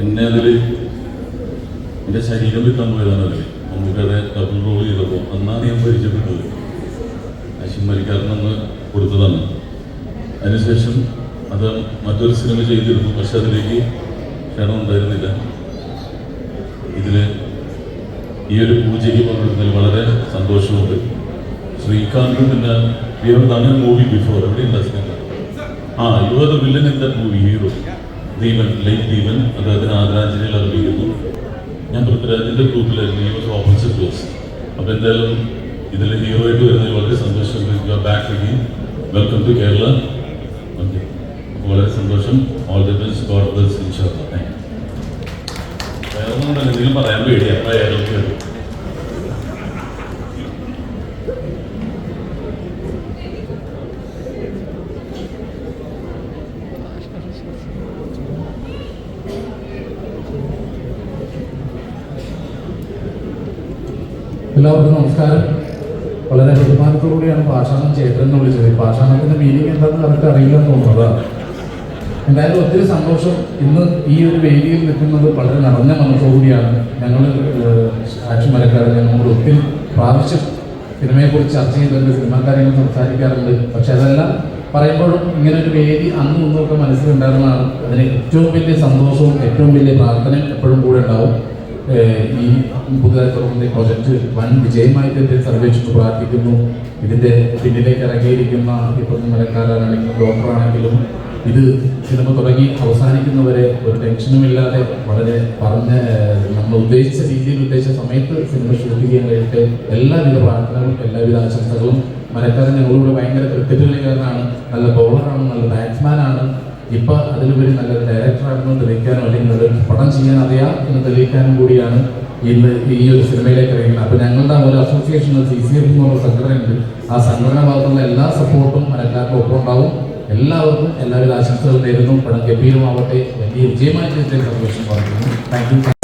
എന്നെ അതിൽ എന്റെ ശരീരം വിൽക്കാൻ പോയതാണ് അതിൽ നമുക്കത് ഡബിൾ റോൾ ചെയ്തപ്പോൾ അന്നാണ് ഞാൻ പരിചയപ്പെട്ടത്. അശ്വമരിക്കാരനെന്ന് കൊടുത്തതാണ്. അതിനുശേഷം അത് മറ്റൊരു സിനിമ ചെയ്തിരുന്നു. പക്ഷെ അതിലേക്ക് ക്ഷണം ഉണ്ടായിരുന്നില്ല. ഇതിൽ ഈ ഒരു പൂജയ്ക്ക് പങ്കെടുത്തതിൽ വളരെ സന്തോഷമുണ്ട്. ശ്രീകാന്ത് പിന്നെ we have done movie before എവിടെ സിനിമ ആ you are villain in the movie hero Deepan late Deepan അദ്ദേഹത്തിന് ആദരാഞ്ജലികൾ അർപ്പിക്കുന്നു. ഞാൻ പൃഥ്വിരാജിന്റെ ഗ്രൂപ്പിലായിരുന്നു ഈ വാസ് ഓപ്പോസിറ്റ് അപ്പോൾ എന്തായാലും ഇതിൽ ഹീറോ ആയിട്ട് വരുന്നതിൽ വളരെ സന്തോഷം. Back again welcome to Kerala വളരെ സന്തോഷം. All the best God bless ഇൻഷാ വേറെ ഒന്നും എന്തെങ്കിലും പറയാൻ പേടിയാ. അപ്പോൾ അയാൾക്ക് എല്ലാവർക്കും നമസ്കാരം. വളരെ ബഹുമാനത്തോടുകൂടിയാണ് പാഷാണം ചേട്ടൻ എന്ന് വിളിച്ചത്. പാഷാണത്തിന്റെ മീനിങ് എന്താണെന്ന് കറക്റ്റ് അറിയില്ലെന്ന് തോന്നുന്നത്. എന്തായാലും ഒത്തിരി സന്തോഷം ഇന്ന് ഈ ഒരു വേദിയിൽ നിൽക്കുന്നത് വളരെ നിറഞ്ഞ മനസ്സോടുകൂടിയാണ്. ഞങ്ങൾ ആക്ഷൻ മരക്കാരൻ ഞങ്ങളോട് ഒത്തിരി പ്രാവശ്യം സിനിമയെക്കുറിച്ച് ചർച്ച ചെയ്തിട്ടുണ്ട് സിനിമാക്കാരെയും സംസാരിക്കാറുണ്ട്. പക്ഷെ അതെല്ലാം പറയുമ്പോഴും ഇങ്ങനെ ഒരു വേദി അന്നും നിന്നൊക്കെ മനസ്സിലുണ്ടായിരുന്നതാണ്. അതിന് ഏറ്റവും വലിയ സന്തോഷവും ഏറ്റവും വലിയ പ്രാർത്ഥനയും എപ്പോഴും കൂടെ ഉണ്ടാവും. ഈ പുതുതായി തുടങ്ങുന്ന ഈ പ്രൊജക്ട് വൻ വിജയമായിട്ട് എന്റെ സർവേഷന് പ്രാർത്ഥിക്കുന്നു ഇതിന്റെ പിന്നിലേക്ക് ഇറങ്ങിയിരിക്കുന്ന ഇപ്പം മരക്കാരാണെങ്കിലും ഡോക്ടറാണെങ്കിലും ഇത് സിനിമ തുടങ്ങി അവസാനിക്കുന്നവരെ ഒരു ടെൻഷനും ഇല്ലാതെ വളരെ പറഞ്ഞ നമ്മൾ ഉദ്ദേശിച്ച രീതിയിൽ ഉദ്ദേശിച്ച സമയത്ത് സിനിമ ഷൂട്ട് ചെയ്യാൻ കഴിയട്ടെ എല്ലാവിധ പ്രാർത്ഥനകളും എല്ലാവിധ ആശംസകളും. മരക്കാരൻ ഞങ്ങളിവിടെ ഭയങ്കര ക്രിക്കറ്റ് കളിക്കാരനാണ് നല്ല ബൗളറാണ് നല്ല ബാറ്റ്സ്മാനാണ് ഇപ്പൊ അതിലുപരി നല്ലൊരു ഡയറക്ടറാണെന്ന് തെളിയിക്കാനോ അല്ലെങ്കിൽ നല്ലൊരു പടം ചെയ്യാൻ അറിയാം എന്ന് തെളിയിക്കാനും കൂടിയാണ് ഇന്ന് ഈ ഒരു സിനിമയിലേക്ക് ഇറങ്ങുന്നത് അപ്പൊ ഞങ്ങളുടെ ഒരു അസോസിയേഷൻ സി സി എഫ് എന്നുള്ള സംഘടനയുണ്ട്. ആ സംഘടന ഭാഗത്തുള്ള എല്ലാ സപ്പോർട്ടും എല്ലാവർക്കും ഒപ്പം ഉണ്ടാവും എല്ലാവർക്കും എല്ലാവരും ആശംസകൾ നേരുന്നു. പടം ഗംഭീരമാവട്ടെ. വലിയ വിജയമായിട്ട് സന്തോഷം പറയുന്നു താങ്ക് യു